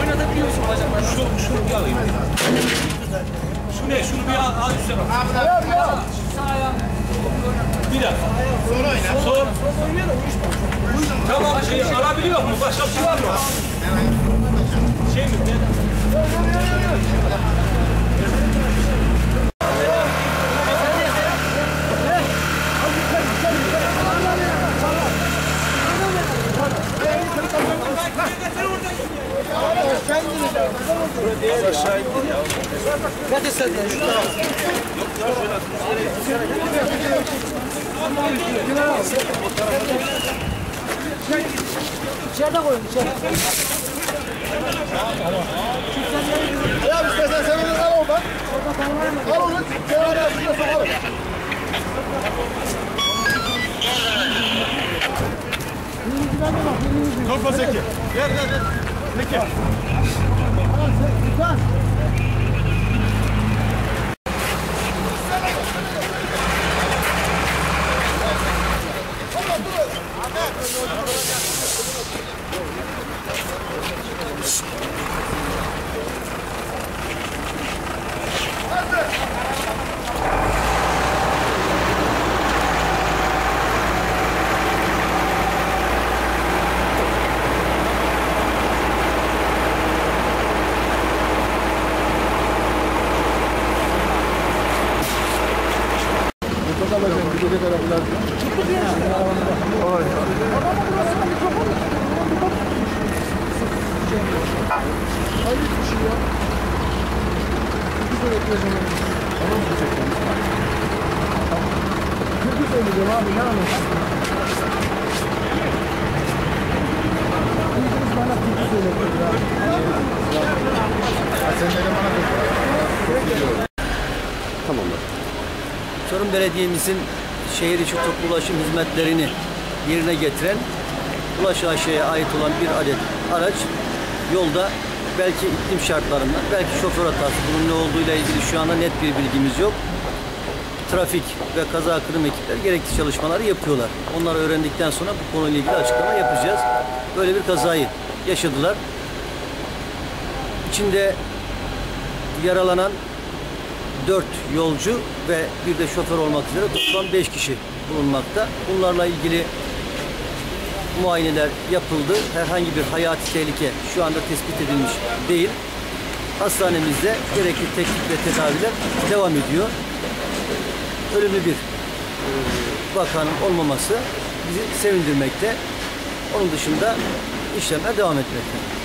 Oynatabiliyorsun bacaklarını. Şu, şunu bir alayım. Şu ne? Şunu bir al, al üstüne bak. Abi, abi, abi. Sağ ayağım. Bir dakika. Sol oyna. Sol. Sol oynuyor da uyuşma. Tamam, şey alabiliyor mu? Başka bir şey var mı? Şey mi? Yok, yok, yok. İçeride koyun içeride. Ya istersen sen onu al oradan. Al onu. Kenara şuraya sokalım. Korkma Zeki. Gel gel gel. Zeki. Vamos, vamos. Mutlaka bakın. Bir gece kadar biraz. Hayır bir şey ya. Bir kere ekleyeceğim. Tamam mı çekeceğim? Kırkı söyleyeceğim abi ne anlatıyorsun? Kırkınız bana kırkı söyletiyor ya. Sen de bana kırkı. Çorum Belediye'mizin şehir içi toplu ulaşım hizmetlerini yerine getiren Ulaş AŞ'ye ait olan bir adet araç yolda belki iklim şartlarından, belki şoför hatası bunun ne olduğuyla ilgili şu anda net bir bilgimiz yok. Trafik ve kaza kırım ekipler gerekli çalışmaları yapıyorlar. Onları öğrendikten sonra bu konuyla ilgili açıklama yapacağız. Böyle bir kazayı yaşadılar. İçinde yaralanan 4 yolcu ve bir de şoför olmak üzere toplam 5 kişi bulunmakta. Bunlarla ilgili muayeneler yapıldı. Herhangi bir hayati tehlike şu anda tespit edilmiş değil. Hastanemizde gerekli teknik ve tedaviler devam ediyor. Ölümlü bir e, vakanın olmaması bizi sevindirmekte. Onun dışında işlemler devam etmekte.